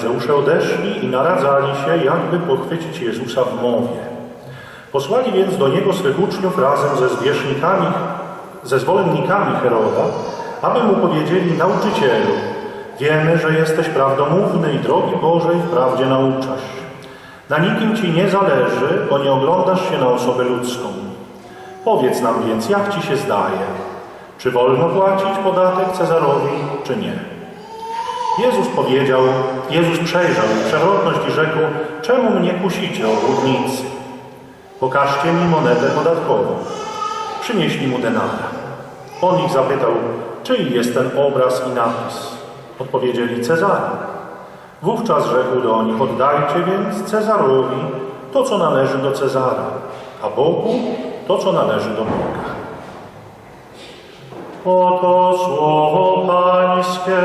Faryzeusze odeszli i naradzali się, jakby pochwycić Jezusa w mowie. Posłali więc do Niego swych uczniów razem ze zwierzchnikami, ze zwolennikami Heroda, aby Mu powiedzieli, nauczycielu, wiemy, że jesteś prawdomówny i drogi Bożej w prawdzie nauczasz. Na nikim Ci nie zależy, bo nie oglądasz się na osobę ludzką. Powiedz nam więc, jak Ci się zdaje, czy wolno płacić podatek Cezarowi, czy nie? Jezus powiedział, Jezus przejrzał przewrotność i rzekł, czemu mnie kusicie, obłudnicy? Pokażcie mi monetę podatkową. Przynieśli mu denara. On ich zapytał, czyj jest ten obraz i napis? Odpowiedzieli Cezara. Wówczas rzekł do nich, oddajcie więc Cezarowi to, co należy do Cezara, a Bogu to, co należy do Boga. Oto słowo Pańskie.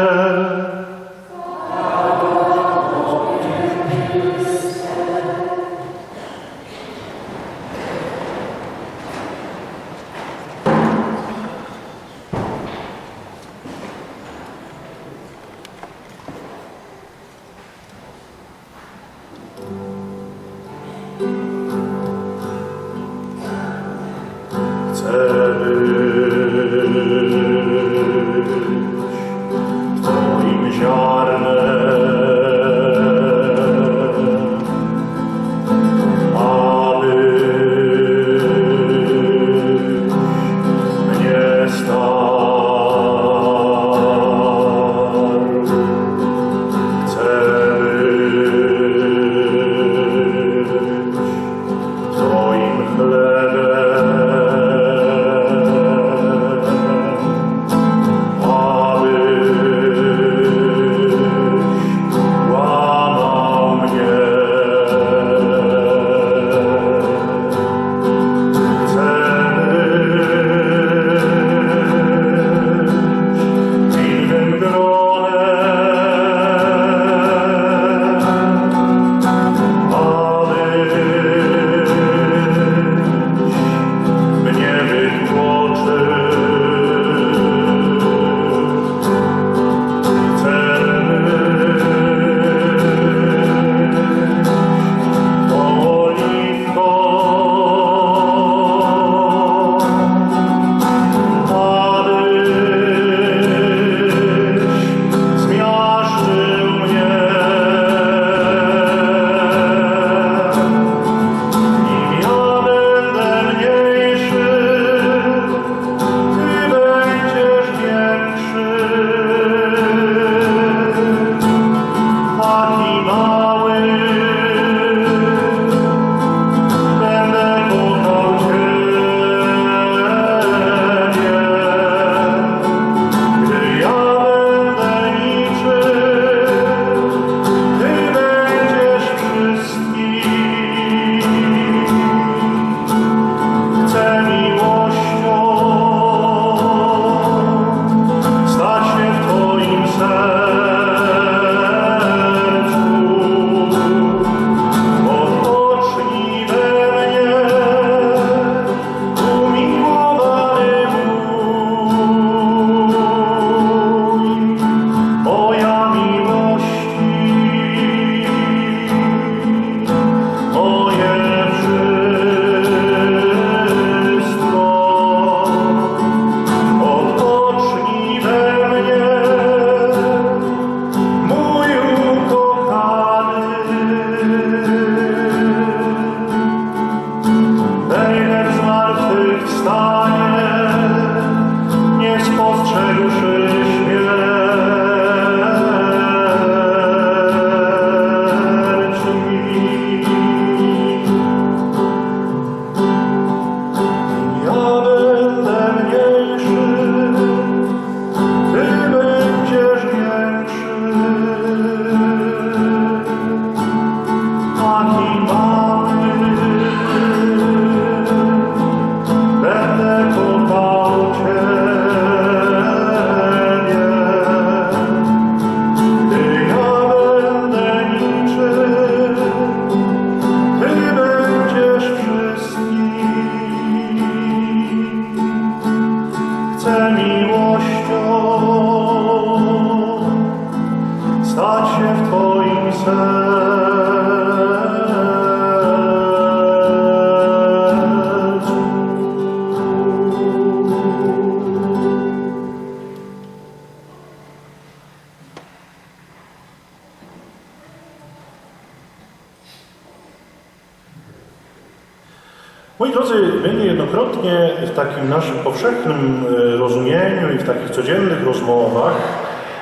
Drodzy, my niejednokrotnie w takim naszym powszechnym e, rozumieniu i w takich codziennych rozmowach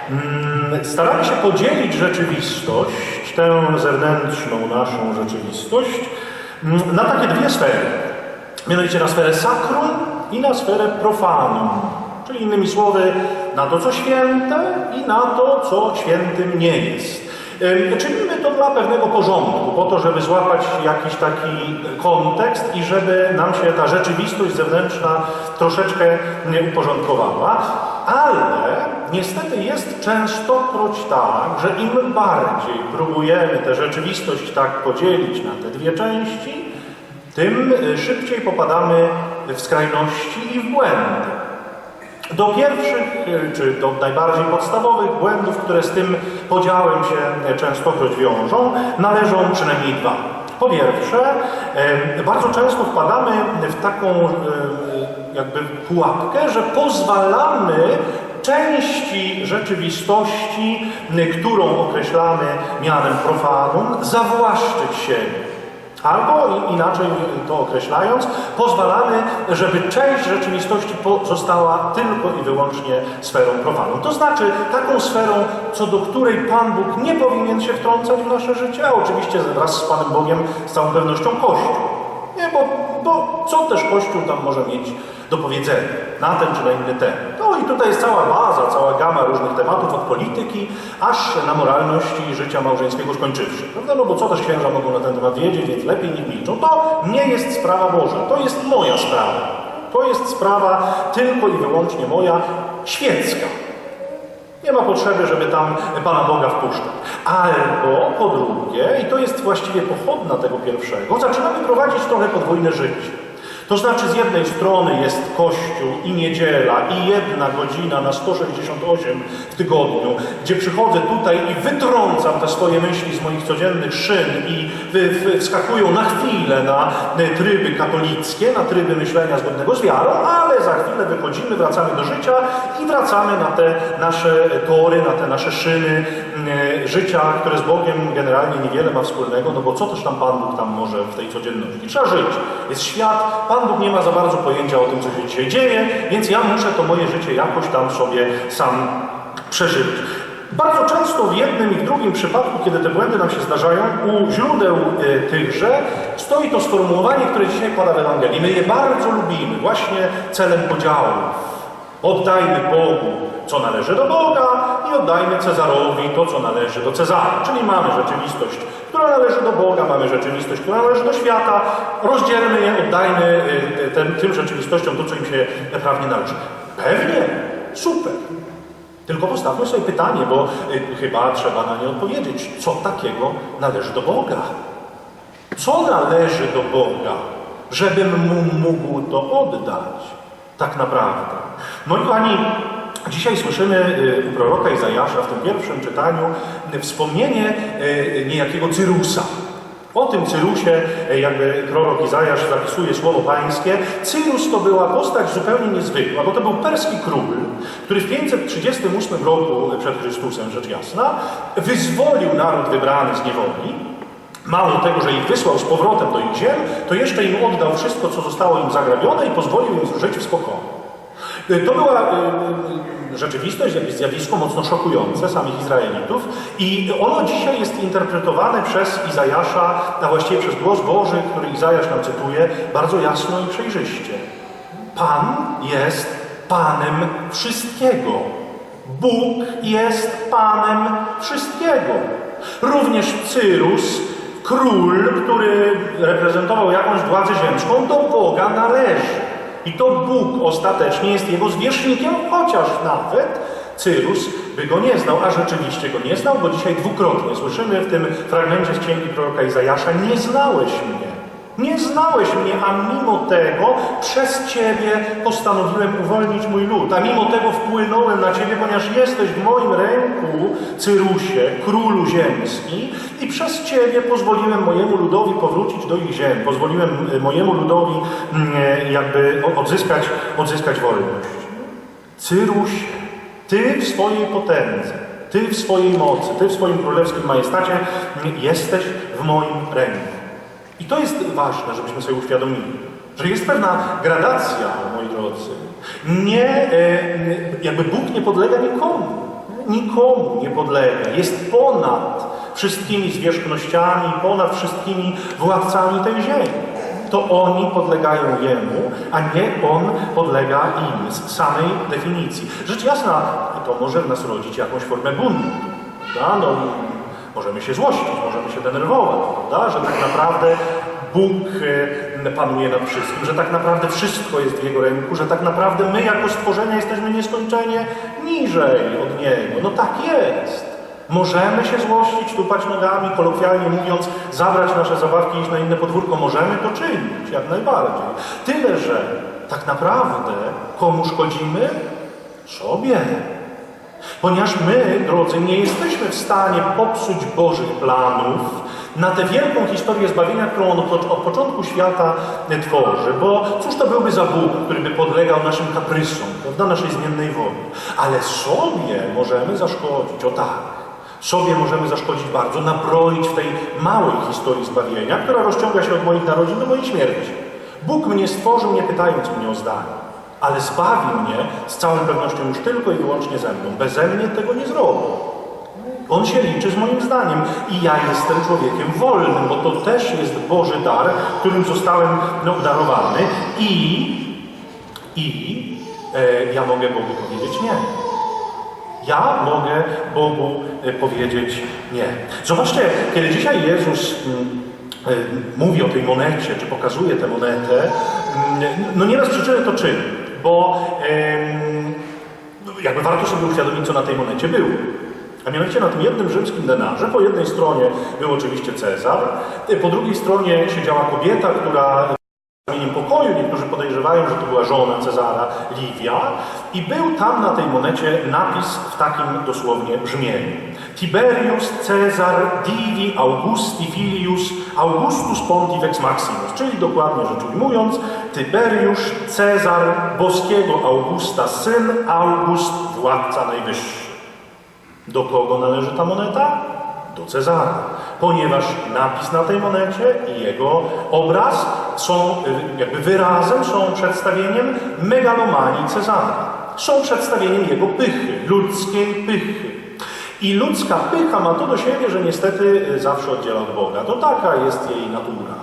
mm, staramy się podzielić rzeczywistość, tę zewnętrzną naszą rzeczywistość, mm, na takie dwie sfery. Mianowicie na sferę sakrum i na sferę profanum. Czyli innymi słowy, na to, co święte i na to, co świętym nie jest. Ym, Dla pewnego porządku, po to, żeby złapać jakiś taki kontekst i żeby nam się ta rzeczywistość zewnętrzna troszeczkę uporządkowała. Ale niestety jest częstokroć tak, że im bardziej próbujemy tę rzeczywistość tak podzielić na te dwie części, tym szybciej popadamy w skrajności i w błędy. Do pierwszych, y, czy do najbardziej podstawowych błędów, które z tym podziałem się częstokroć wiążą, należą przynajmniej dwa. Po pierwsze, em, bardzo często wpadamy w taką jakby pułapkę, że pozwalamy części rzeczywistości, y, którą określamy mianem profanum, zawłaszczyć siebie. Albo inaczej to określając, pozwalamy, żeby część rzeczywistości pozostała tylko i wyłącznie sferą profaną. To znaczy taką sferą, co do której Pan Bóg nie powinien się wtrącać w nasze życie, a oczywiście wraz z Panem Bogiem z całą pewnością Kościół. Nie, bo, bo co też Kościół tam może mieć do powiedzenia na ten czy na inny temat. No i tutaj jest cała baza, cała gama różnych tematów od polityki, aż na moralności życia małżeńskiego skończywszy. Prawda? No bo co też księża mogą na ten temat wiedzieć, więc lepiej niech milczą. To nie jest sprawa Boża, to jest moja sprawa. To jest sprawa tylko i wyłącznie moja, świecka. Nie ma potrzeby, żeby tam Pana Boga wpuszczać. Albo po drugie, i to jest właściwie pochodna tego pierwszego, zaczynamy prowadzić trochę podwójne życie. To znaczy z jednej strony jest Kościół i niedziela i jedna godzina na 168 w tygodniu, gdzie przychodzę tutaj i wytrącam te swoje myśli z moich codziennych szyn i wskakują na chwilę na y, tryby katolickie, na tryby myślenia zgodnego z wiarą, ale za chwilę wychodzimy, wracamy do życia i wracamy na te nasze tory, na te nasze szyny życia, które z Bogiem generalnie niewiele ma wspólnego, no bo co też tam Pan Bóg tam może w tej codzienności? Trzeba żyć. Jest świat, Pan Bóg nie ma za bardzo pojęcia o tym, co się dzisiaj dzieje, więc ja muszę to moje życie jakoś tam sobie sam przeżyć. Bardzo często w jednym i w drugim przypadku, kiedy te błędy nam się zdarzają, u źródeł y, tychże stoi to sformułowanie, które dzisiaj pada w Ewangelii. My je bardzo lubimy, właśnie celem podziałów. Oddajmy Bogu, co należy do Boga i oddajmy Cezarowi to, co należy do Cezara. Czyli mamy rzeczywistość, która należy do Boga, mamy rzeczywistość, która należy do świata. Rozdzielmy je, oddajmy y, tym, tym rzeczywistościom to, co im się prawnie należy. Pewnie, super. Tylko postawmy sobie pytanie, bo y, chyba trzeba na nie odpowiedzieć. Co takiego należy do Boga? Co należy do Boga, żebym mu mógł to oddać? Tak naprawdę. No i Pani, dzisiaj słyszymy y, u proroka Izajasza w tym pierwszym czytaniu y, wspomnienie y, niejakiego Cyrusa. O tym Cyrusie jakby prorok Izajasz zapisuje słowo pańskie. Cyrus to była postać zupełnie niezwykła, bo to był perski król, który w 538 roku przed Chrystusem, rzecz jasna, wyzwolił naród wybrany z niewoli Mało tego, że ich wysłał z powrotem do ich ziem, to jeszcze im oddał wszystko, co zostało im zagrabione i pozwolił im żyć w spokoju. Y, To była y, y, rzeczywistość, zjawisko mocno szokujące samych Izraelitów i ono dzisiaj jest interpretowane przez Izajasza, a właściwie przez głos Boży, który Izajasz nam cytuje, bardzo jasno i przejrzyście. Pan jest Panem wszystkiego. Bóg jest Panem wszystkiego. Również Cyrus, król, który reprezentował jakąś władzę ziemską, do Boga należy. I to Bóg ostatecznie jest jego zwierzchnikiem, chociaż nawet Cyrus by go nie znał, a rzeczywiście go nie znał, bo dzisiaj dwukrotnie słyszymy w tym fragmencie z księgi proroka Izajasza, nie znałeś mnie. Nie znałeś mnie, a mimo tego przez Ciebie postanowiłem uwolnić mój lud, a mimo tego wpłynąłem na Ciebie, ponieważ jesteś w moim ręku, Cyrusie, królu ziemski i przez Ciebie pozwoliłem mojemu ludowi powrócić do ich ziem, pozwoliłem y, mojemu ludowi mm, jakby o- odzyskać, odzyskać wolność. Cyrusie, Ty w swojej potędze, Ty w swojej mocy, Ty w swoim królewskim majestacie mm, jesteś w moim ręku. I to jest ważne, żebyśmy sobie uświadomili. Że jest pewna gradacja, moi drodzy. Nie, e, jakby Bóg nie podlega nikomu. Nikomu nie podlega. Jest ponad wszystkimi zwierzchnościami, ponad wszystkimi władcami tej ziemi. To oni podlegają Jemu, a nie On podlega im z samej definicji. Rzecz jasna, to może w nas rodzić jakąś formę buntu. Prawda? No, możemy się złościć, możemy się denerwować, prawda? że tak naprawdę Bóg e, panuje nad wszystkim, że tak naprawdę wszystko jest w Jego ręku, że tak naprawdę my jako stworzenia jesteśmy nieskończenie niżej od Niego. No tak jest. Możemy się złościć, tupać nogami, kolokwialnie mówiąc, zabrać nasze zabawki i iść na inne podwórko. Możemy to czynić, jak najbardziej. Tyle, że tak naprawdę komu szkodzimy? Sobie. Ponieważ my, drodzy, nie jesteśmy w stanie popsuć Bożych planów na tę wielką historię zbawienia, którą On od początku świata tworzy. Bo cóż to byłby za Bóg, który by podlegał naszym kaprysom, prawda, naszej zmiennej woli. Ale sobie możemy zaszkodzić, o tak. Sobie możemy zaszkodzić bardzo, nabroić w tej małej historii zbawienia, która rozciąga się od moich narodzin do mojej śmierci. Bóg mnie stworzył, nie pytając mnie o zdanie, ale zbawi mnie z całą pewnością już tylko i wyłącznie ze mną. Beze mnie tego nie zrobi. On się liczy z moim zdaniem i ja jestem człowiekiem wolnym, bo to też jest Boży dar, którym zostałem no, darowany i, i e, ja mogę Bogu powiedzieć nie. Ja mogę Bogu e, powiedzieć nie. Zobaczcie, kiedy dzisiaj Jezus mm, e, mówi o tej monecie, czy pokazuje tę monetę, mm, no nie bez przyczyny to czyni, bo jakby warto sobie uświadomić, co na tej monecie było. A mianowicie na tym jednym rzymskim denarze, po jednej stronie był oczywiście Cezar, e, po drugiej stronie siedziała kobieta, która imieniem pokoju, niektórzy podejrzewają, że to była żona Cezara, Livia, i był tam na tej monecie napis w takim dosłownie brzmieniu. Tiberius Cezar Divi Augusti Filius Augustus Pontifex Maximus, czyli dokładnie rzecz ujmując, Tyberiusz Cezar boskiego Augusta, syn August, władca najwyższy. Do kogo należy ta moneta? Do Cezara. Ponieważ napis na tej monecie i jego obraz są jakby wyrazem, są przedstawieniem megalomanii Cezara. Są przedstawieniem jego pychy, ludzkiej pychy. I ludzka pycha ma to do siebie, że niestety y, zawsze oddziela od Boga. To taka jest jej natura.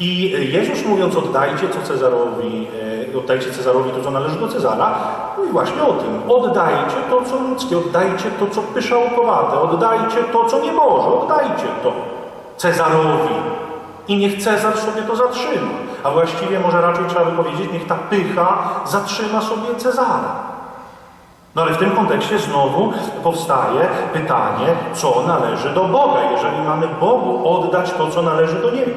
I Jezus mówiąc oddajcie co Cezarowi, e, oddajcie Cezarowi to, co należy do Cezara, mówi właśnie o tym. Oddajcie to, co ludzkie, oddajcie to, co pyszałkowate, oddajcie to, co nie Boże, oddajcie to Cezarowi. I niech Cezar sobie to zatrzyma. A właściwie może raczej trzeba by powiedzieć, niech ta pycha zatrzyma sobie Cezara. No ale w tym kontekście znowu powstaje pytanie, co należy do Boga, jeżeli mamy Bogu oddać to, co należy do Niego.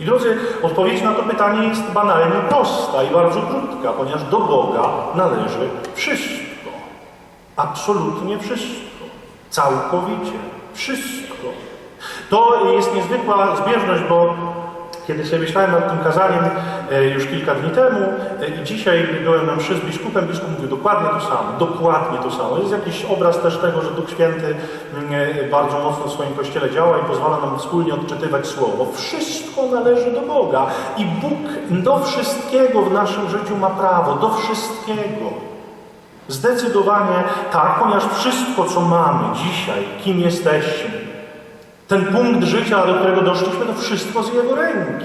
I drodzy, odpowiedź na to pytanie jest banalnie prosta i bardzo krótka, ponieważ do Boga należy wszystko. Absolutnie wszystko. Całkowicie. Wszystko. To jest niezwykła zbieżność, bo kiedy sobie myślałem nad tym kazaniem e, już kilka dni temu e, i dzisiaj byłem na mszy z biskupem, biskup mówił dokładnie to samo, dokładnie to samo. Jest jakiś obraz też tego, że Duch Święty e, bardzo mocno w swoim Kościele działa i pozwala nam wspólnie odczytywać Słowo. Wszystko należy do Boga i Bóg do wszystkiego w naszym życiu ma prawo, do wszystkiego. Zdecydowanie tak, ponieważ wszystko, co mamy dzisiaj, kim jesteśmy, ten punkt życia, do którego doszliśmy, to wszystko z Jego ręki.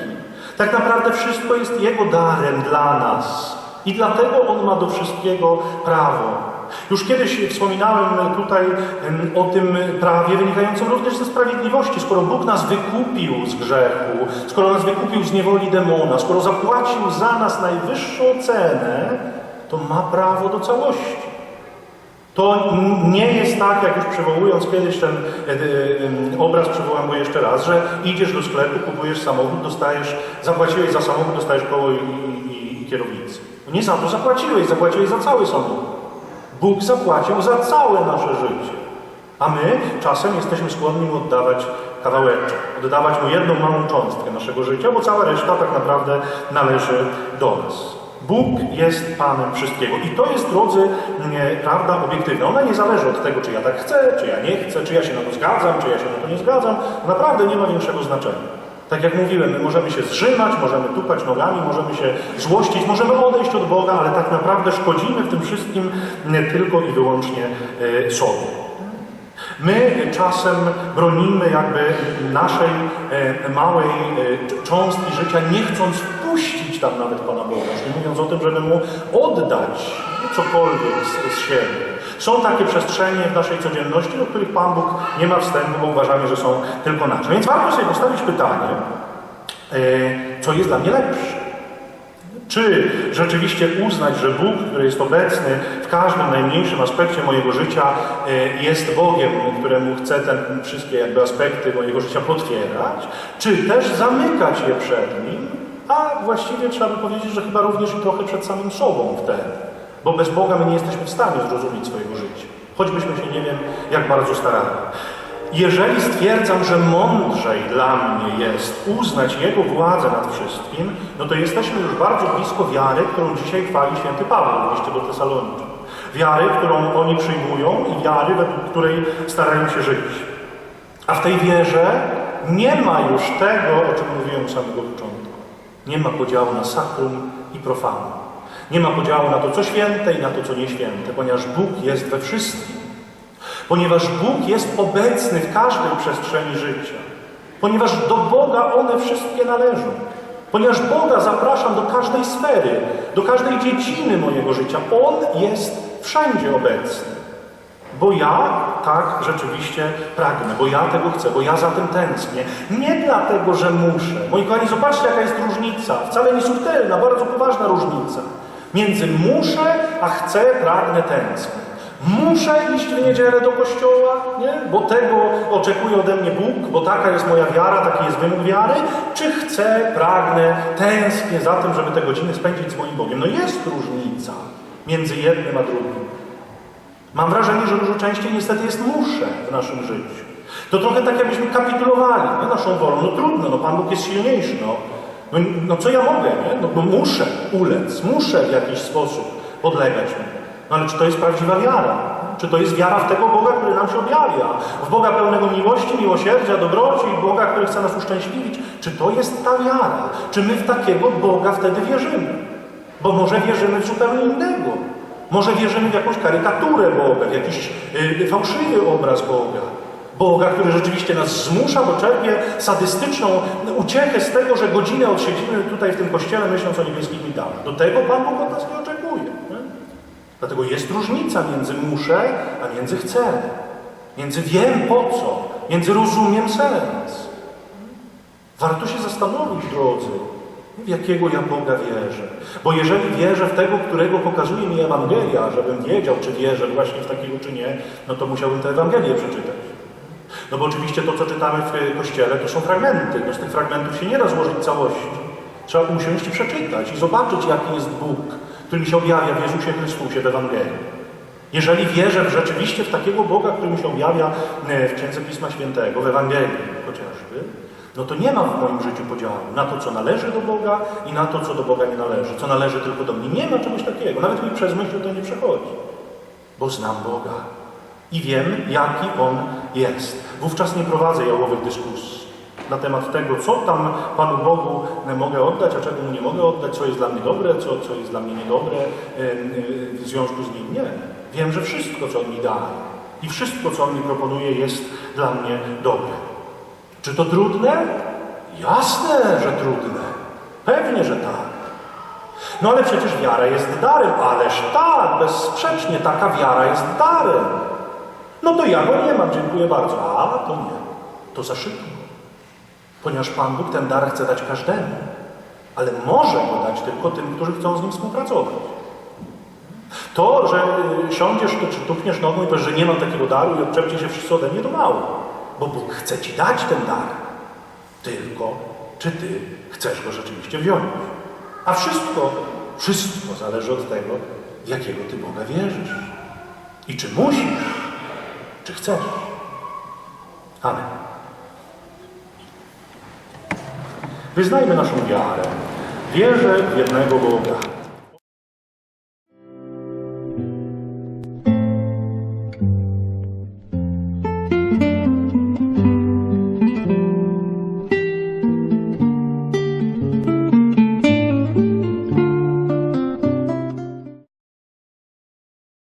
Tak naprawdę wszystko jest Jego darem dla nas. I dlatego On ma do wszystkiego prawo. Już kiedyś wspominałem tutaj o tym prawie wynikającym również ze sprawiedliwości. Skoro Bóg nas wykupił z grzechu, skoro nas wykupił z niewoli demona, skoro zapłacił za nas najwyższą cenę, to ma prawo do całości. To nie jest tak, jak już przywołując kiedyś ten e, e, obraz, przywołam go jeszcze raz, że idziesz do sklepu, kupujesz samochód, dostajesz, zapłaciłeś za samochód, dostajesz koło i, i, i kierownicę. Nie za to zapłaciłeś, zapłaciłeś za cały samochód. Bóg zapłacił za całe nasze życie. A my czasem jesteśmy skłonni mu oddawać kawałeczek, oddawać mu jedną małą cząstkę naszego życia, bo cała reszta tak naprawdę należy do nas. Bóg jest Panem wszystkiego. I to jest, drodzy, prawda obiektywna. Ona nie zależy od tego, czy ja tak chcę, czy ja nie chcę, czy ja się na to zgadzam, czy ja się na to nie zgadzam. Naprawdę nie ma większego znaczenia. Tak jak mówiłem, my możemy się zrzymać, możemy tupać nogami, możemy się złościć, możemy odejść od Boga, ale tak naprawdę szkodzimy w tym wszystkim tylko i wyłącznie e, sobie. My czasem bronimy jakby naszej e, małej e, cząstki życia, nie chcąc wpuścić tam nawet Pana Boga, już nie mówiąc o tym, żeby Mu oddać cokolwiek z, z siebie. Są takie przestrzenie w naszej codzienności, do których Pan Bóg nie ma wstępu, bo uważamy, że są tylko nasze. Więc warto sobie postawić pytanie, e, co jest dla mnie lepsze. Czy rzeczywiście uznać, że Bóg, który jest obecny w każdym najmniejszym aspekcie mojego życia, e, jest Bogiem, któremu chcę te wszystkie jakby aspekty mojego życia potwierać, czy też zamykać je przed Nim, a właściwie trzeba by powiedzieć, że chyba również i trochę przed samym sobą wtedy. Bo bez Boga my nie jesteśmy w stanie zrozumieć swojego życia. Choćbyśmy się nie wiem, jak bardzo starali. Jeżeli stwierdzam, że mądrzej dla mnie jest uznać Jego władzę nad wszystkim, no to jesteśmy już bardzo blisko wiary, którą dzisiaj chwali święty Paweł w liście do Tesaloniczan. Wiary, którą oni przyjmują i wiary, według której starają się żyć. A w tej wierze nie ma już tego, o czym mówiłem samego początku. Nie ma podziału na sakrum i profanum. Nie ma podziału na to, co święte i na to, co nieświęte, ponieważ Bóg jest we wszystkim. Ponieważ Bóg jest obecny w każdej przestrzeni życia. Ponieważ do Boga one wszystkie należą. Ponieważ Boga zapraszam do każdej sfery, do każdej dziedziny mojego życia. On jest wszędzie obecny. Bo ja tak rzeczywiście pragnę, bo ja tego chcę, bo ja za tym tęsknię. Nie dlatego, że muszę. Moi kochani, zobaczcie, jaka jest różnica. Wcale nie subtelna, bardzo poważna różnica. Między muszę, a chcę, pragnę, tęsknię. Muszę iść w niedzielę do kościoła, nie? bo tego oczekuje ode mnie Bóg, bo taka jest moja wiara, taki jest wymóg wiary, czy chcę, pragnę, tęsknię za tym, żeby te godziny spędzić z moim Bogiem. No jest różnica między jednym a drugim. Mam wrażenie, że dużo częściej niestety jest muszę w naszym życiu. To trochę tak, jakbyśmy kapitulowali nie? naszą wolą. No trudno, no Pan Bóg jest silniejszy. No, no, no co ja mogę? Nie? No, no muszę ulec, muszę w jakiś sposób podlegać mu. No ale czy to jest prawdziwa wiara? Czy to jest wiara w tego Boga, który nam się objawia? W Boga pełnego miłości, miłosierdzia, dobroci, Boga, który chce nas uszczęśliwić? Czy to jest ta wiara? Czy my w takiego Boga wtedy wierzymy? Bo może wierzymy w zupełnie innego. Może wierzymy w jakąś karykaturę Boga, w jakiś yy, fałszywy obraz Boga. Boga, który rzeczywiście nas zmusza, bo czerpie sadystyczną uciechę z tego, że godzinę odsiedzimy tutaj w tym kościele, myśląc o niebieskich mitach. Do tego Pan Bóg od nas nie oczekuje. Nie? Dlatego jest różnica między muszę, a między chcę. Między wiem po co, między rozumiem sens. Warto się zastanowić, drodzy, w jakiego ja Boga wierzę. Bo jeżeli wierzę w tego, którego pokazuje mi Ewangelia, żebym wiedział, czy wierzę właśnie w takiego, czy nie, no to musiałbym tę Ewangelię przeczytać. No bo oczywiście to, co czytamy w Kościele, to są fragmenty. No z tych fragmentów się nie da złożyć całości. Trzeba usiąść i przeczytać i zobaczyć, jaki jest Bóg, który mi się objawia w Jezusie Chrystusie w Ewangelii. Jeżeli wierzę rzeczywiście w takiego Boga, który mi się objawia w Księdze Pisma Świętego, w Ewangelii chociażby, no to nie ma w moim życiu podziału na to, co należy do Boga i na to, co do Boga nie należy, co należy tylko do mnie. Nie ma czegoś takiego. Nawet mi przez myśl to nie przechodzi, bo znam Boga i wiem, jaki On jest. Wówczas nie prowadzę jałowych dyskusji na temat tego, co tam Panu Bogu mogę oddać, a czego Mu nie mogę oddać, co jest dla mnie dobre, co, co jest dla mnie niedobre w związku z Nim. Nie. Wiem, że wszystko, co On mi daje i wszystko, co On mi proponuje, jest dla mnie dobre. Czy to trudne? Jasne, że trudne. Pewnie, że tak. No ale przecież wiara jest darem. Ależ tak, bezsprzecznie taka wiara jest darem. No to ja go nie mam, dziękuję bardzo. A, to nie. To za szybko. Ponieważ Pan Bóg ten dar chce dać każdemu. Ale może go dać tylko tym, którzy chcą z Nim współpracować. To, że siądziesz czy tupniesz nogą i powiesz, że nie mam takiego daru i odczepcie się wszyscy ode mnie, to mało. Bo Bóg chce Ci dać ten dar. Tylko, czy Ty chcesz go rzeczywiście wziąć. A wszystko, wszystko zależy od tego, jakiego Ty Boga wierzysz. I czy musisz, czy chcesz. Amen. Wyznajmy naszą wiarę. Wierzę w jednego Boga.